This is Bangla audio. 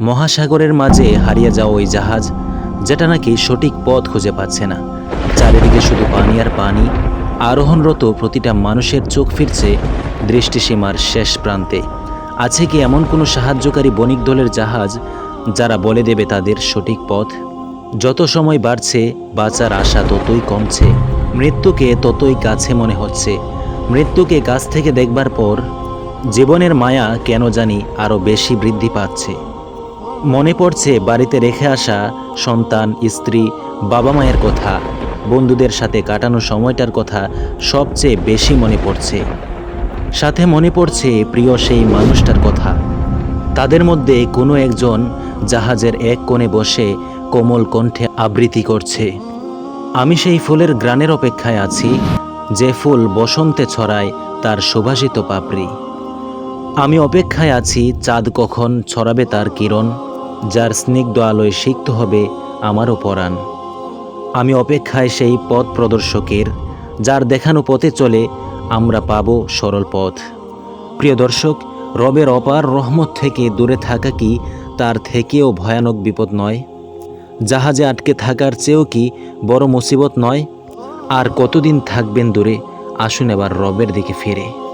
মহাসাগরের মাঝে হারিয়ে যাওয়া ওই জাহাজ, যেটা নাকি সঠিক পথ খুঁজে পাচ্ছে না। চারিদিকে শুধু পানি আর পানি, আরোহণরত প্রতিটা মানুষের চোখ ফিরছে দৃষ্টিসীমার শেষ প্রান্তে। আছে কি এমন কোনো সাহায্যকারী বণিক দলের জাহাজ, যারা বলে দেবে তাদের সঠিক পথ? যত সময় বাড়ছে, বাঁচার আশা ততই কমছে। মৃত্যুকে ততই কাছে মনে হচ্ছে। মৃত্যুকে কাছ থেকে দেখবার পর জীবনের মায়া কেন জানি আরও বেশি বৃদ্ধি পাচ্ছে। মনে পড়ছে বাড়িতে রেখে আসা সন্তান, স্ত্রী, বাবা মায়ের কথা, বন্ধুদের সাথে কাটানো সময়টার কথা সবচেয়ে বেশি মনে পড়ছে। সাথে মনে পড়ছে প্রিয় সেই মানুষটার কথা। তাদের মধ্যে কোনো একজন জাহাজের এক কোণে বসে কোমল কণ্ঠে আবৃত্তি করছে। আমি সেই ফুলের গ্রানের অপেক্ষায় আছি, যে ফুল বসন্তে ছড়ায় তার সুভাষিত পাপড়ি। আমি অপেক্ষায় আছি চাঁদ কখন ছড়াবে তার কিরণ। যার স্নিগ্ধ আলোয় সিক্ত হবে আমারও পরাণ। আমি অপেক্ষায় সেই পথ প্রদর্শকের, যার দেখানো পথে চলে আমরা পাব সরল পথ। প্রিয় দর্শক, রবের অপার রহমত থেকে দূরে থাকা কি তার থেকেও ভয়ানক বিপদ নয়? জাহাজে আটকে থাকার চেয়েও কি বড় মুসিবত নয়? আর কতদিন থাকবেন দূরে? আসুন এবার রবের দিকে ফিরে।